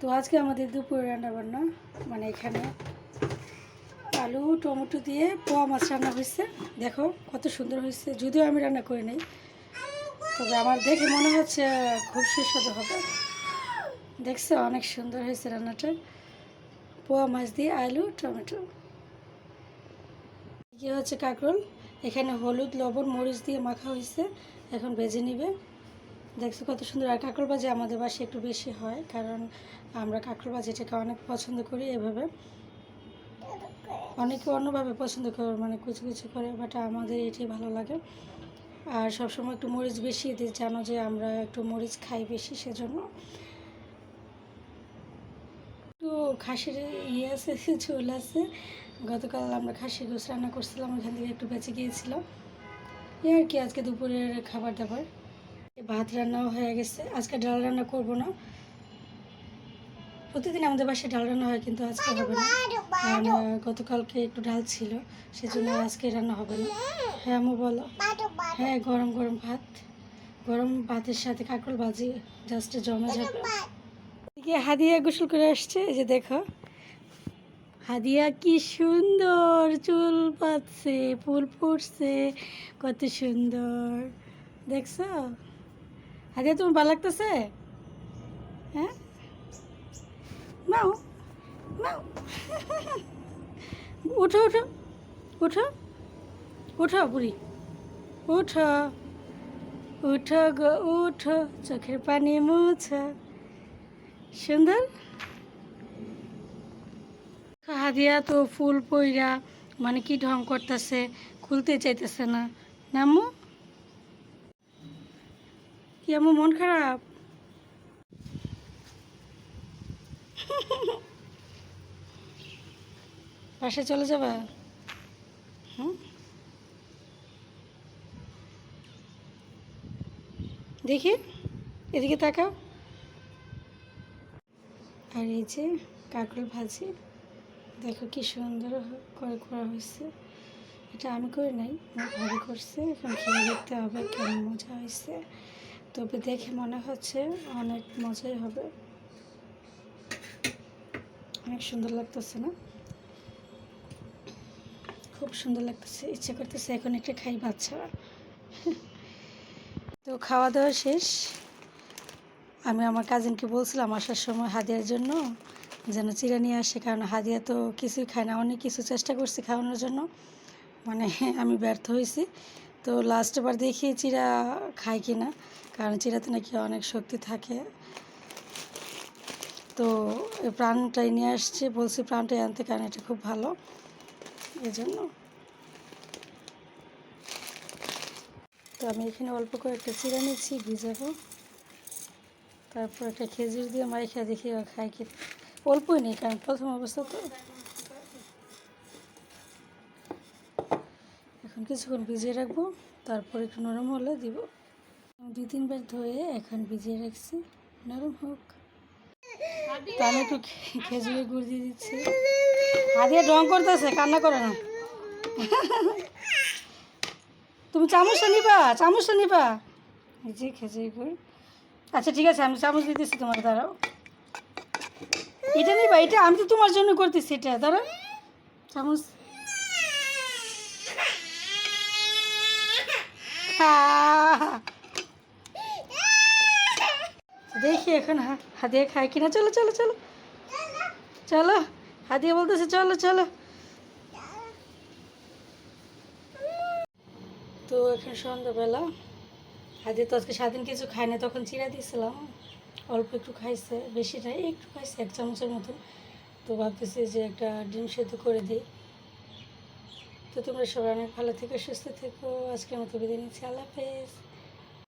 তো আজকে আমাদের দুপুরে রান্না বান্না মানে এখানে আলু, টমেটো দিয়ে পোয়া মাছ রান্না হয়েছে। দেখো কত সুন্দর হয়েছে, যদিও আমি রান্না করি নাই, তবে আমার দেখে মনে হচ্ছে খুব সুস্বাদু হবে। দেখছ, অনেক সুন্দর হয়েছে রান্নাটা। পোয়া মাছ দিয়ে আলু, টমেটো। কি হচ্ছে কাঁকরোল, এখানে হলুদ, লবণ, মরিচ দিয়ে মাখা হয়েছে, এখন ভেজে নিবে। দেখছ কত সুন্দর। আর কাঁকরোল ভাজি আমাদের বাসায় একটু বেশি হয়, কারণ আমরা কাঁকরোল ভাজিটাকে অনেক পছন্দ করি এভাবে। অনেকে অন্যভাবে পছন্দ করে মানে কুচি কুচি করে বাট আমাদের এটাই ভালো লাগে। আর সবসময় একটু মরিচ বেশি দিই, জানো যে আমরা একটু মরিচ খাই বেশি সেজন্য। একটু খাসির ইয়ে আছে, ঝোল আছে। গতকাল আমরা খাসির গোস রান্না করছিলাম, ওখান থেকে একটু বেঁচে গিয়েছিলাম। এই আর কি, আজকে দুপুরের খাবার দাবার। ভাত রান্নাও হয়ে গেছে। আজকে ডাল রান্না করব না। প্রতিদিন আমাদের বাসায় ডাল রান্না হয় কিন্তু আজকে হবে না। কারণ গতকালকে একটু ডাল ছিল সেজন্য আজকে রান্না হবে না। হ্যাঁ আমু বলো। হ্যাঁ গরম গরম ভাত। গরম ভাতের সাথে কাঁকরোল ভাজি জাস্ট জমে যাবে। এদিকে হাদিয়া গোসল করে আসছে এই যে দেখো। হাদিয়া কি সুন্দর চুল পাচ্ছে ফুল ফুটছে কত সুন্দর। দেখছ? হাদিয়া তোমার ভালো লাগতেছে? হ্যাঁ? নাও নাও। উঠো উঠো উঠো। উঠো, বুড়ি। উঠো উঠো গো, উঠো। চোখের পানি মুছো। সুন্দর? হাদিয়া তো ফুল পইরা মানে কি ঢং করতেছে, খুলতে চাইতেছে না। নামু? কি আমার মন খারাপ? বাসায় চলে যাবা? দেখি, এদিকে তাকাও। আর এই যে কাঁকরোল ভাজি, দেখো কি সুন্দর করে করা হয়েছে। এটা আমি করি নাই ভাবি করছে, এখন খেয়ে দেখতে হবে কেমন মজা হয়েছে। তবে দেখে মনে হচ্ছে অনেক মজাই হবে। অনেক সুন্দর লাগতেছে না? খুব সুন্দর লাগতেছে, ইচ্ছে করতেছে এখন একটা খাই বাচ্চা তো খাওয়া দাওয়া শেষ। আমি আমার কাজিনকে বলছিলাম আসার সময় হাদিয়ার জন্য, যেন চিরা নিয়ে আসে, কারণ হাদিয়া তো কিছুই খায় না। অনেক কিছু চেষ্টা করছি খাওয়ানোর জন্য। মানে আমি ব্যর্থ হয়েছি। তো লাস্ট বার দেখি চিরা খায় কি না কারণ চিরাতে নাকি অনেক শক্তি থাকে। তো প্রাণটাই নিয়ে আসছে। বলছি প্রাণটাই আনতে কারণ এটা খুব ভালো। এই জন্য তো আমি এখানে অল্প করে একটা চিরা নিচ্ছি ভিজাবো। তারপর একটা খেজুর দিয়ে মাইখা দেখি খাই কি অল্পই নেই, কারণ প্রথম অবস্থা তো এখন কিছুক্ষণ ভিজিয়ে রাখব, তারপর একটু নরম হলে দিব। দুই তিনবার ধুয়ে এখন ভিজিয়ে রাখছি, নরম হোক। তো আমি একটু খে- খেজুরের গুড় দিয়ে দিচ্ছি। হাদিয়া রং করতেছে, কান্না করে না। তুমি চামচটা নিবা চামচটা নিবা। এই যে খেজুরি গুড়। আচ্ছা ঠিক আছে, আমি চামচ দিতেছি তোমার, দাঁড়াও। এটা নিবা, এটা আমি তো তোমার জন্য করতেছি, এটা, দাঁড়াও। চামচ। দেখি এখন হাদিয়া খায় কিনা। চলো চলো চলো। চলো, হাদিয়া বলতেছে, চলো চলো। তো এখন সন্ধ্যাবেলা, হাদিয়া তো আজকে সারাদিন কিছু খায় না, তখন চিরা দিয়েছিলাম। অল্প একটু খাইছে, বেশি নাই একটু খাইছে, এক চামচের মতো। তো ভাবতেছি যে একটা ডিম সেদ্ধ করে দিই। তো তোমরা সবাই অনেক ভালো থেকো সুস্থ থেকো। আজকের মতো বিদায় নিচ্ছি। আল্লাহ হাফেজ।